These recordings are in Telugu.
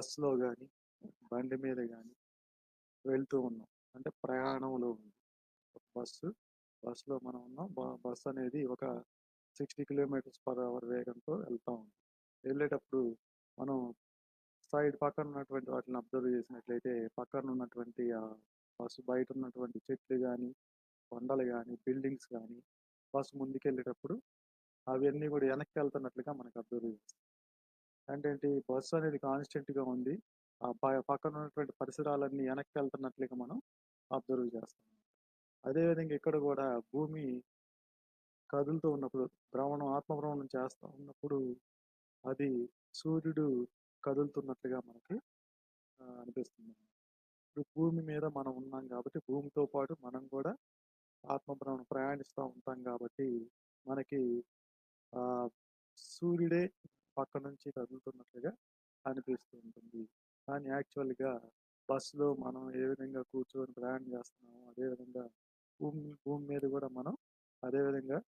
బస్సులో కానీ బండి మీద కానీ వెళ్తూ ఉన్నాం. అంటే ప్రయాణంలో ఉంది. బస్సు, బస్సులో మనం ఉన్నాం. బ అనేది ఒక 60 కిలోమీటర్స్ పర్ అవర్ వేగంతో వెళ్తా ఉంది. వెళ్ళేటప్పుడు మనం సైడ్ పక్కన ఉన్నటువంటి వాటిని అబ్జర్వ్ చేసినట్లయితే పక్కన ఉన్నటువంటి ఆ బస్సు బయట ఉన్నటువంటి చెట్లు కానీ కొండలు కానీ బిల్డింగ్స్ కానీ బస్సు ముందుకెళ్ళేటప్పుడు అవన్నీ కూడా వెనక్కి వెళ్తున్నట్లుగా మనకు అబ్జర్వ్ చేస్తాం. అంటే బస్సు అనేది కాన్స్టెంట్‌గా ఉంది. ఆ పక్కన ఉన్నటువంటి పరిసరాలన్నీ వెనక్కి వెళ్తున్నట్లుగా మనం అబ్జర్వ్ చేస్తాం. అదే విధంగా ఇక్కడ కూడా భూమి కదులుతూ ఉన్నప్పుడు భ్రమణం ఆత్మభ్రమణం చేస్తూ ఉన్నప్పుడు అది సూర్యుడు కదులుతున్నట్లుగా మనకి అనిపిస్తుంది. ఇప్పుడు భూమి మీద మనం ఉన్నాం కాబట్టి భూమితో పాటు మనం కూడా ఆత్మభ్రమణం ప్రయాణిస్తూ ఉంటాం కాబట్టి మనకి సూర్యుడే పక్క నుంచి కదులుతున్నట్లుగా అనిపిస్తూ ఉంటుంది. కానీ యాక్చువల్‌గా బస్సులో మనం ఏ విధంగా కూర్చొని ప్రయాణం చేస్తున్నామో అదే విధంగా భూమి భూమి మీద కూడా మనం అదే విధంగా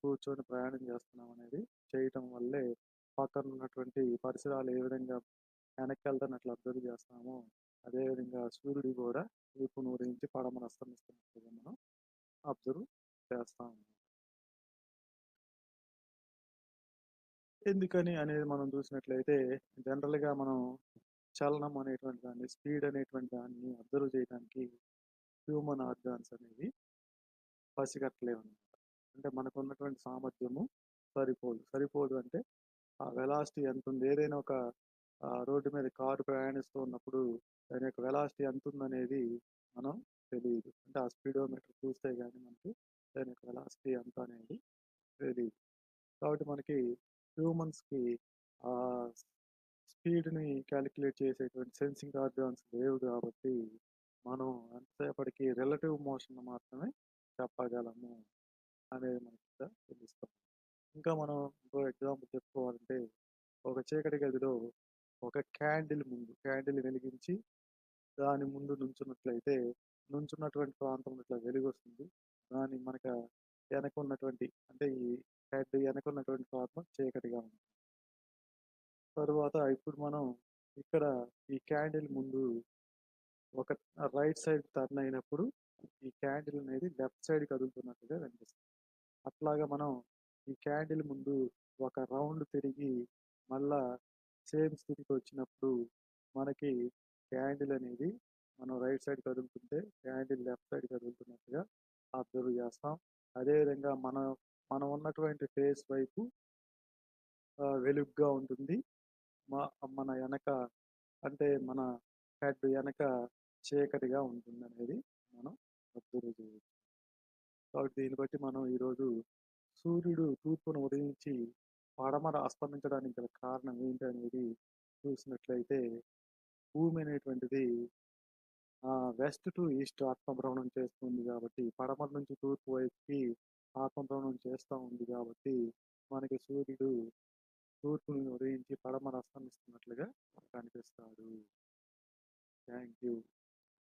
కూర్చొని ప్రయాణం చేస్తున్నాం అనేది చేయటం వల్లే పక్కన ఉన్నటువంటి పరిసరాలు ఏ విధంగా వెనక్కి వెళ్తున్నట్లు అబ్జర్వ్ చేస్తామో అదే విధంగా సూర్యుడు కూడా ఊపును ఉదయించి పడమర అస్తమిస్తున్నట్లుగా మనం అబ్జర్వ్ చేస్తాము ఎందుకని అనేది మనం చూసినట్లయితే జనరల్‌గా మనం చలనం అనేటువంటి దాన్ని, స్పీడ్ అనేటువంటి దాన్ని అబ్జర్వ్ చేయడానికి హ్యూమన్ ఆర్గాన్స్ అనేవి పసిగట్టలేవన్నమాట. అంటే మనకు ఉన్నటువంటి సామర్థ్యము సరిపోదు. సరిపోదు అంటే ఆ వెలాసిటీ ఎంతుంది? ఏదైనా ఒక రోడ్డు మీద కారు ప్రయాణిస్తూ ఉన్నప్పుడు దాని యొక్క వెలాసిటీ ఎంతుందనేది మనం తెలియదు అంటే ఆ స్పీడోమీటర్ చూస్తే కానీ మనకి దాని యొక్క వెలాసిటీ ఎంత అనేది తెలియదు కాబట్టి మనకి హ్యూమన్స్‌కి ఆహ్, స్పీడ్‌ని కాలిక్యులేట్ చేసేటువంటి సెన్సింగ్ ఆర్గాన్స్ లేవు గాబట్టి మనం ఎంతసేపటికి రిలేటివ్ మోషన్ మాత్రమే చెప్పగలము అనేది మనకి తెలుస్తుంది. ఇంకా మనం ఇంకో ఎగ్జాంపుల్ చెప్పుకోవాలంటే ఒక చీకటి గదిలో ఒక క్యాండిల్ ముందు క్యాండిల్ వెలిగించి దాని ముందు నుంచున్నట్లయితే నుంచున్నటువంటి ప్రాంతం ఇట్లా వెలుగొస్తుంది. దాని మనక వెనక ఉన్నటువంటి అంటే ఈ హెడ్ వెనకున్నటువంటి చీకటిగా ఉంది తరువాత ఇప్పుడు మనం ఇక్కడ ఈ క్యాండిల్ ముందు ఒక రైట్ సైడ్ టర్న్ అయినప్పుడు ఈ క్యాండిల్ అనేది లెఫ్ట్ సైడ్ కదులుతున్నట్టుగా కనిపిస్తుంది. అట్లాగా మనం ఈ క్యాండిల్ ముందు ఒక రౌండ్ తిరిగి మళ్ళా సేమ్ స్థితికి వచ్చినప్పుడు మనకి క్యాండిల్ అనేది మనం రైట్ సైడ్ కదులుతుంటే క్యాండిల్ లెఫ్ట్ సైడ్ కదులుతున్నట్టుగా అబ్జర్వ్ చేస్తాం. అదేవిధంగా మనం మనం ఉన్నటువంటి ఫేస్ వైపు వెలుగుగా వెలుగ్గా ఉంటుంది. మా మన వెనక అంటే మన హెడ్ వెనక చీకటిగా ఉంటుంది అనేది మనం అబ్జర్వ్ కాబట్టి దీన్ని బట్టి మనం ఈరోజు సూర్యుడు తూర్పును ఉదయించి పడమర అస్తమించడానికి గల కారణం ఏంటి అనేది చూసినట్లయితే భూమి అనేటువంటిది వెస్ట్ టు ఈస్ట్ ఆత్మభ్రమణం చేస్తుంది కాబట్టి పడమర నుంచి తూర్పు వైపుకి ఆత్మభ్రమణం చేస్తా ఉంది కాబట్టి మనకి సూర్యుడు తూర్పుని ఉదయించి పడమర అస్తమిస్తున్నట్లుగా కనిపిస్తాడు. Thank you.